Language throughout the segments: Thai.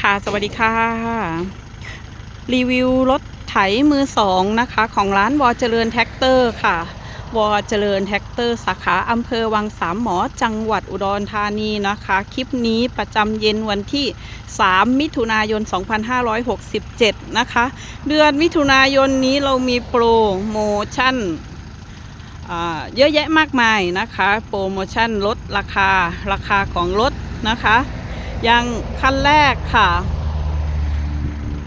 ค่ะ สวัสดีค่ะ รีวิวรถไถมือสองนะคะ ของร้านวอเจริญแท็กเตอร์ค่ะ วอเจริญแท็กเตอร์ สาขาอำเภอวังสามหมอจังหวัดอุดรธานีนะคะ คลิปนี้ประจำเย็นวันที่ 3 มิถุนายน 2567 นะคะ เดือนมิถุนายนนี้เรามีโปรโมชั่นเยอะแยะมากมายนะคะ โปรโมชั่นลดราคาราคาของรถนะคะ ย่างคันแรกค่ะ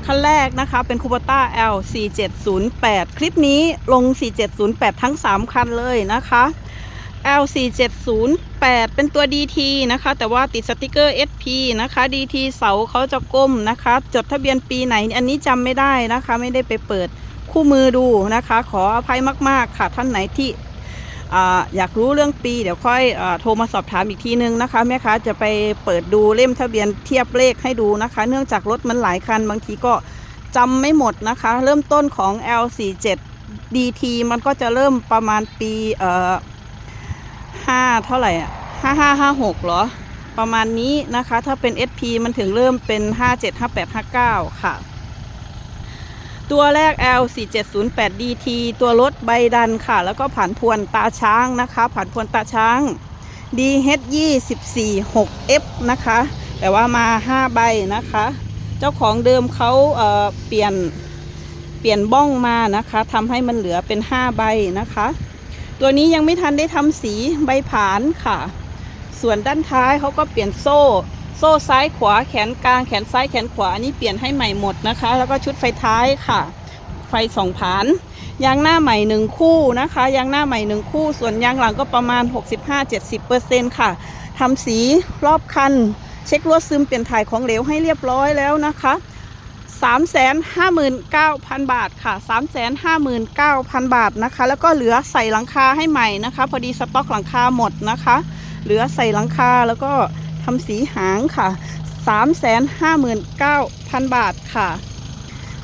คันแรกนะคะ เป็นคู b ต้า L 4708คลิปนี้ลง 4708 ทั้ง 3 คันเลยนะคะ L 4708 เป็นตัว DT นะคะ แต่ว่าติดสติกเกอร์ SP นะคะ DT เสาเขาจะก้มนะคะ จดทะเบียนปีไหน อันนี้จำไม่ได้นะคะ ไม่ได้ไปเปิดคู่มือดูนะคะ ขออภัยมาก ๆ ค่ะท่านไหนที่ อยากรู้เรื่องปี เดี๋ยวค่อยอโทรมาสอบถามอีกทีนึงนะคะ แม่ค้าจะไปเปิดดูเล่มทะเบียนเทียบเลขให้ดูนะคะ เนื่องจากรถมันหลายคันบางทีก็จำไม่หมดนะคะ เริ่มต้นของ L47 DT มันก็จะเริ่มประมาณปีเอ่อห้าเท่าไหร่อะห้าห้าห้าหกเหรอ ประมาณนี้นะคะ ถ้าเป็น SP มันถึงเริ่มเป็น 57 58 59 ค่ะ ตัวแรก L 4708 DT ตัวรถใบดันค่ะ แล้วก็ผ่านพวนตาช้างนะคะผ่านพวนตาช้าง DH 24 6F นะคะ แต่ว่ามา 5 ใบนะคะ เจ้าของเดิมเขาเอ่อเปลี่ยนเปลี่ยนบ้องมานะคะทำให้มันเหลือเป็น 5 ใบนะคะ ตัวนี้ยังไม่ทันได้ทำสีใบผานค่ะ ส่วนด้านท้ายเขาก็เปลี่ยนโซ่ โซ่ซ้ายขวาแขนกลางแขนซ้ายแขนขวาอันนี้เปลี่ยนให้ใหม่หมดนะคะ แล้วก็ชุดไฟท้ายค่ะ ไฟสองผานยางหน้าใหม่หนึ่งคู่นะคะยางหน้าใหม่หนึ่งคู่ ส่วนยางหลังก็ประมาณ 65-70%ค่ะทำสีรอบคัน เช็คลวดซึมเปลี่ยนถ่ายของเหลวให้เรียบร้อยแล้วนะคะ359,000 บาทค่ะ 359,000 บาทนะคะ แล้วก็เหลือใส่หลังคาให้ใหม่นะคะ พอดีสต็อกหลังคาหมดนะคะ เหลือใส่หลังคาแล้วก็ ทำสีหางค่ะ 359,000 บาทค่ะ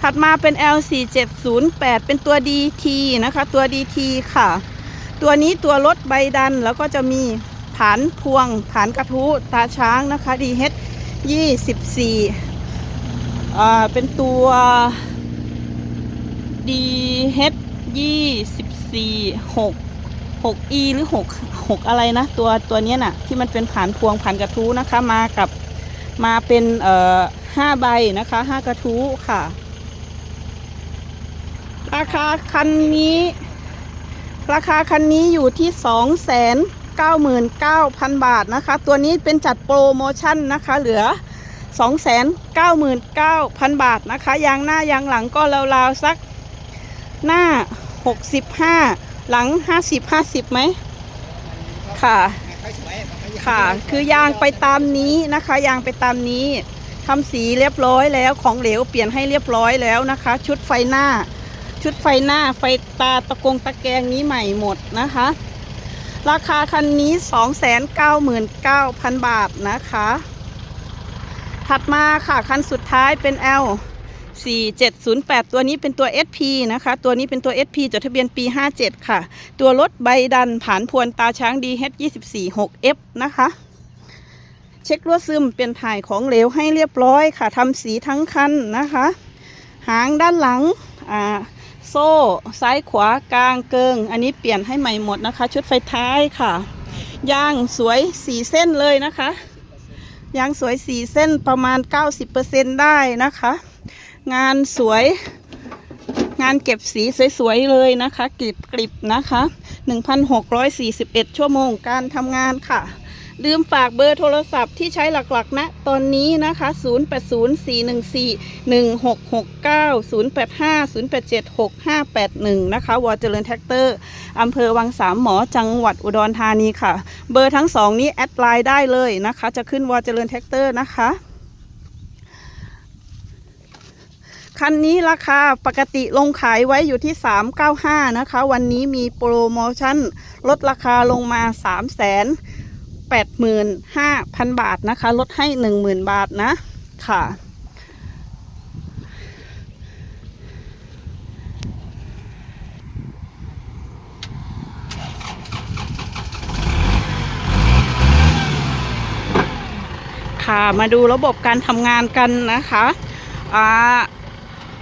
ถัดมาเป็น L4708 เป็นตัว DT นะคะ ตัว DT ค่ะ ตัวนี้ตัวรถใบดันแล้วก็จะมีฐานพวงฐานกระทู้ตาช้างนะคะ DH 24อ่าเป็นตัว DH 24 6 6E หรือ 6 6 อะไรนะ ตัวตัวนี้น่ะที่มันเป็นผ่านพวงผ่านกระทู้นะคะ มากับมาเป็นเอ่อ5ใบนะคะ5กระทู้ค่ะ ราคาคันนี้ ราคาคันนี้อยู่ที่299,000บาทนะคะ ตัวนี้เป็นจัดโปรโมชั่นนะคะ เหลือ299,000บาทนะคะ ยางหน้ายางหลังก็ราวๆสักหน้า65ห หลัง50 50ไหมค่ะ ค่ะ คือยางไปตามนี้นะคะ ยางไปตามนี้ทำสีเรียบร้อยแล้วของเหลวเปลี่ยนให้เรียบร้อยแล้วนะคะ ชุดไฟหน้า ชุดไฟหน้าไฟตาตะกงตะแกรงนี้ใหม่หมดนะคะ ราคาคันนี้ 299,000 บาทนะคะ ถัดมาค่ะ คันสุดท้ายเป็น L 4708 ตัวนี้เป็นตัว SP นะคะ ตัวนี้เป็นตัว SP จดทะเบียนปี 57 ค่ะ ตัวรถใบดันผ่านพวนตาช้าง DH 24 6F นะคะ เช็คลวดซึมเปลี่ยนถ่ายของเหลวให้เรียบร้อยค่ะทำสีทั้งคันนะคะ หางด้านหลังอ่าโซ่ซ้ายขวากลางเกิง อันนี้เปลี่ยนให้ใหม่หมดนะคะ ชุดไฟท้ายค่ะ ยางสวยสีเส้นเลยนะคะยางสวยสีเส้นประมาณ 90%ได้นะคะ งานสวย งานเก็บสีสวยๆเลยนะคะกริบกริบนะคะ 1,641 ชั่วโมงการทำงานค่ะ ลืมฝากเบอร์โทรศัพท์ที่ใช้หลักๆณตอนนี้นะคะ 0804141669 0850876581 นะคะ วอเจริญแท็กเตอร์อำเภอวังสามหมอจังหวัดอุดรธานีค่ะ เบอร์ทั้งสองนี้แอดไลน์ได้เลยนะคะ จะขึ้นวอเจริญแท็กเตอร์นะคะ คันนี้ราคาปกติลงขายไว้อยู่ที่ 395 นะคะ วันนี้มีโปรโมชั่น ลดราคาลงมา 3 0 0 0 0 85,000 บาทนะคะ ลดให้ 10,000 บาทนะ ค่ะ ค่ะ มาดูระบบการทำงานกันนะคะอ่า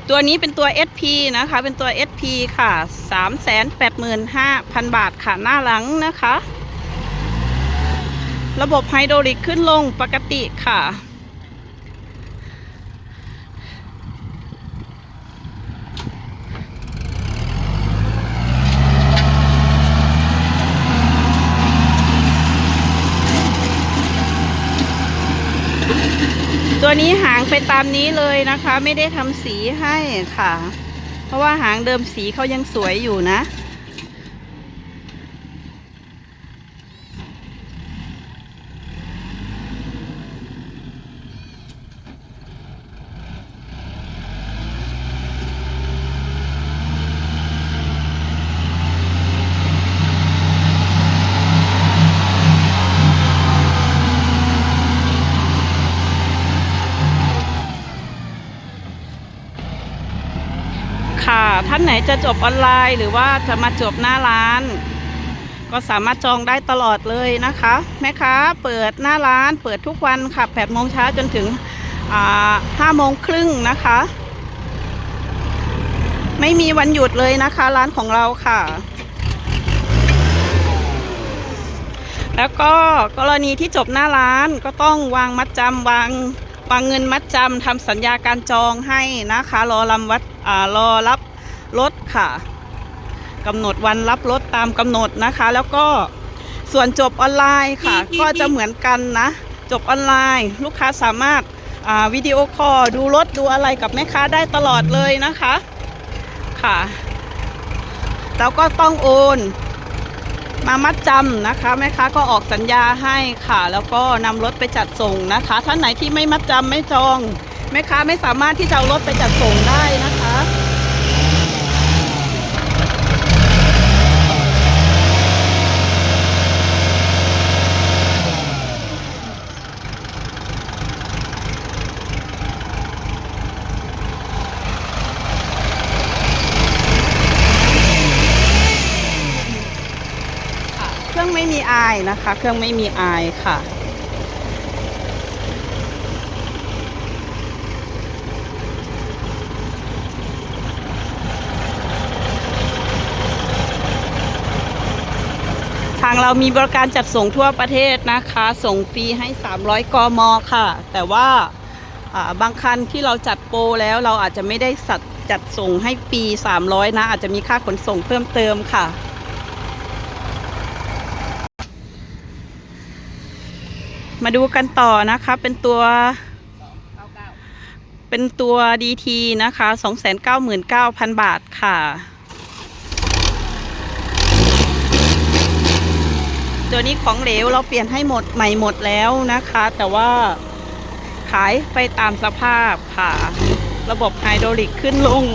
ตัวนี้เป็นตัว SP นะคะ เป็นตัว SP ค่ะ 385,000 บาทค่ะ หน้าหลังนะคะ ระบบไฮดรอลิกขึ้นลงปกติค่ะ ตัวนี้หา ไปตามนี้เลยนะคะ ไม่ได้ทำสีให้ค่ะ เพราะว่าหางเดิมสีเขายังสวยอยู่นะ ค่ะ ท่านไหนจะจบออนไลน์ หรือว่าจะมาจบหน้าร้าน ก็สามารถจองได้ตลอดเลยนะคะ แม่ค้าเปิดหน้าร้าน เปิดทุกวันค่ะ8โมงเช้าจนถึง5โมงครึ่งนะคะ ไม่มีวันหยุดเลยนะคะร้านของเราค่ะ แล้วก็กรณีที่จบหน้าร้านก็ต้องวางมัดจำวางวางเงินมัดจำทำสัญญาการจองให้นะคะ รอรำวัดรอรับ รถค่ะกำหนดวันรับรถตามกำหนดนะคะ แล้วก็ส่วนจบออนไลน์ค่ะ ก็จะเหมือนกันนะ จบออนไลน์ ลูกค้าสามารถอ่าวิดีโอคอลดูรถดูอะไรกับแม่ค้าได้ตลอดเลยนะคะค่ะแล้วก็ต้องโอน มามัดจำนะคะแม่ค้าก็ออกสัญญาให้ค่ะ แล้วก็นำรถไปจัดส่งนะคะท่านไหนที่ไม่มัดจำไม่จองแม่ค้าไม่สามารถที่จะเอารถไปจัดส่งได้นะคะ เครื่อง ไม่นะคะ เครื่องไม่มีอายค่ะ ทางเรามีบริการจัดส่งทั่วประเทศนะคะ ส่งฟรีให้ 300 กมค่ะ แต่ว่าบางคันที่เราจัดโปรแล้วเราอาจจะไม่ได้สัดจัดส่งให้ฟรี300 นะ อาจจะมีค่าขนส่งเพิ่มเติมค่ะ มาดูกันต่อนะคะ เป็นตัวเป็นตัว DT นะคะ299,000บาทค่ะ ตัวนี้ของเหลวเราเปลี่ยนให้หมดใหม่หมดแล้วนะคะ แต่ว่าขายไปตามสภาพค่ะ ระบบไฮดรอลิกขึ้นลง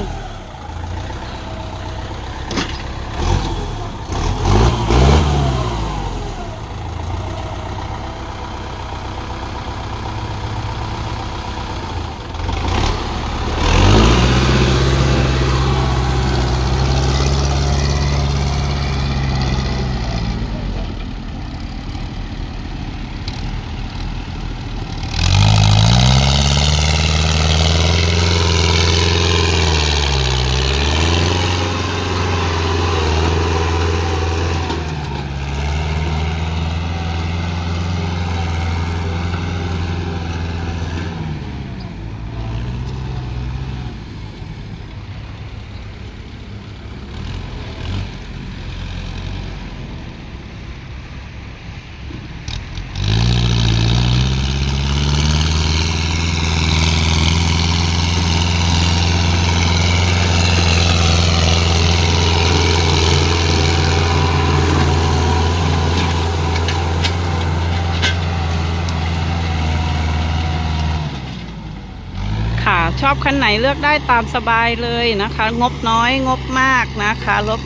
ค่ะ ช อบคันไหนเลือกได้ตามสบายเลยนะคะ งบน้อยงบมากนะคะรถ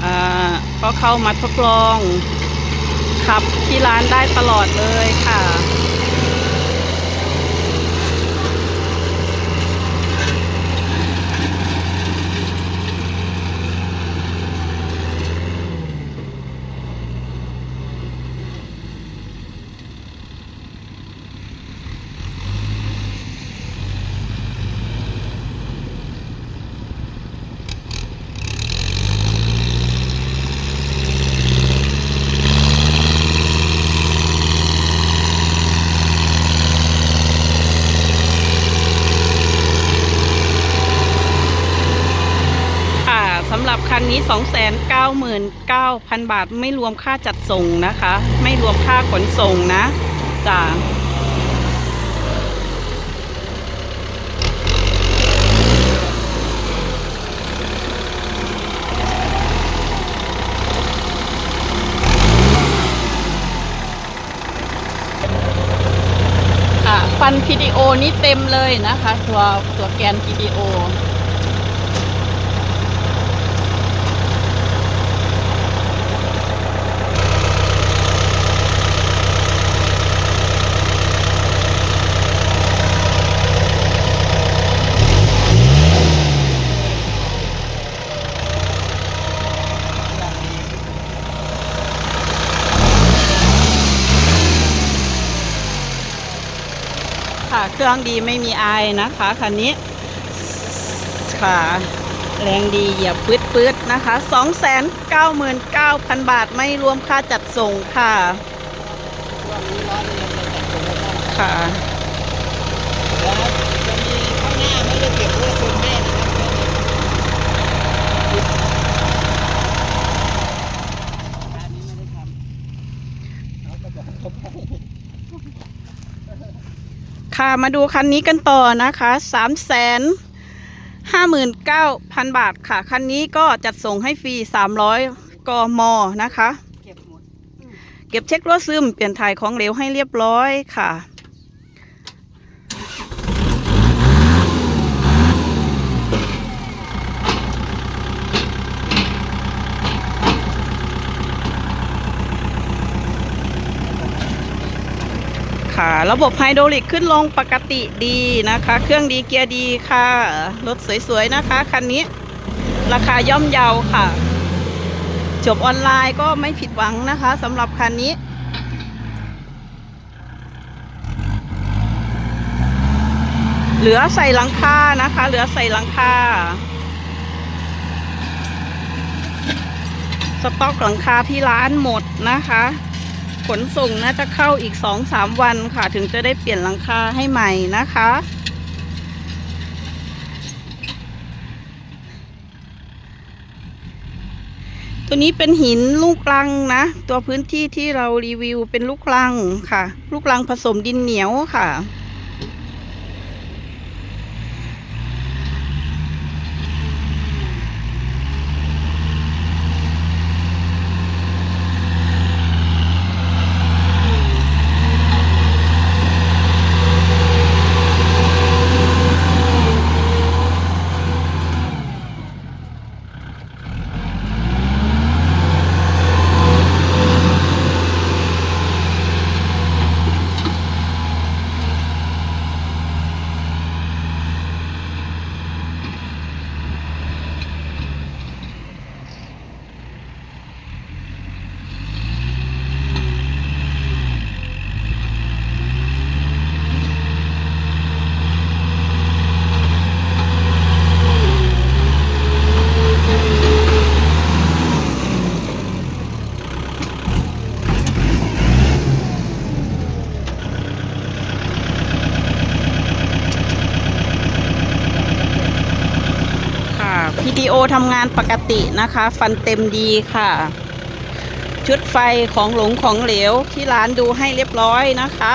เอ่อก็เข้ามาทดลองขับที่ร้านได้ตลอดเลยค่ะ นี้ 299,000 บาท ไม่รวมค่าจัดส่งนะคะ ไม่รวมค่าขนส่งนะจ้าค่ะฟัน PDO นี่เต็มเลยนะคะ ตัวตัวแกน PDO ค่ะ เครื่องดีไม่มีอายนะคะคันนี้ค่ะแรงดีเหยียบปืดปืดๆนะคะ299,000บาทไม่รวมค่าจัดส่งค่ะวันบาทไม่รวมค่าจัดส่งค่ะค่ะมีข้างหน้าไม่ได้เก็บด้วยคืนแม่นะครับอันนี้ไม่ได้ทำเขาก็บอกเขาไป ค่ะมาดูคันนี้กันต่อนะคะ3 5 9 0 0 0บาทค่ะ คันนี้ก็จัดส่งให้ฟรี300กมนะคะเก็บหมดเก็บเช็ครถซึมเปลี่ยนถ่ายของเหลวให้เรียบร้อยค่ะ ค่ะระบบไฮดรอลิกขึ้นลงปกติดีนะคะ เครื่องดีเกียร์ดีค่ะ รถสวยๆนะคะ คันนี้ ราคาย่อมเยาค่ะ จบออนไลน์ก็ไม่ผิดหวังนะคะสำหรับคันนี้เหลือใส่หลังคานะคะ เหลือใส่หลังคา สต็อกหลังคาที่ร้านหมดนะคะ ขนส่งน่าจะเข้าอีกสองสามวันค่ะ ถึงจะได้เปลี่ยนหลังคาให้ใหม่นะคะ ตัวนี้เป็นหินลูกลังนะ ตัวพื้นที่ที่เรารีวิวเป็นลูกลังค่ะ ลูกลังผสมดินเหนียวค่ะ ค่ะ PDO ทำงานปกตินะคะ ฟันเต็มดีค่ะ ชุดไฟของหลงของเหลวที่ร้านดูให้เรียบร้อยนะคะ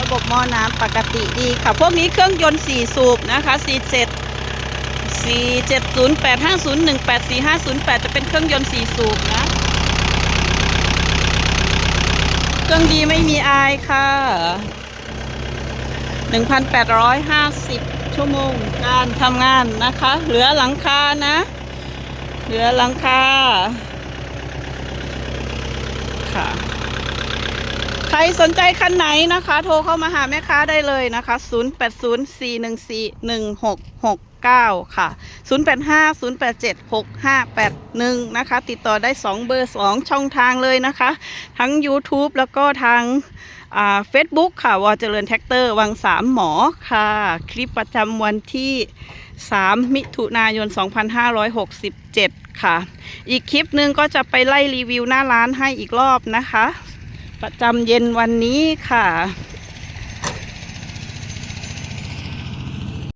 ระบบหม้อน้ำปกติดีค่ะ พวกนี้เครื่องยนต์4สูบนะคะ47 4 7 0 8 470850184508จะเป็นเครื่องยนต์4สูบนะ เครื่องดีไม่มีอายค่ะ 1,850 ชั่วโมงการทำงานนะคะ เหลือหลังคานะ เหลือหลังคาค่ะใครสนใจคันไหนนะคะ โทรเข้ามาหาแม่ค้าได้เลยนะคะ 08041416 69 ค่ะ 0850876581 นะคะ ติดต่อได้ 2 เบอร์ 2 ช่องทางเลยนะคะ ทั้ง YouTube แล้วก็ทางเฟซบุ๊กค่ะ วอเจริญแท็กเตอร์ วังสามหมอค่ะ คลิปประจำวันที่ 3 มิถุนายน 2567 ค่ะ อีกคลิปหนึ่งก็จะไปไล่รีวิวหน้าร้านให้อีกรอบนะคะ ประจำเย็นวันนี้ค่ะ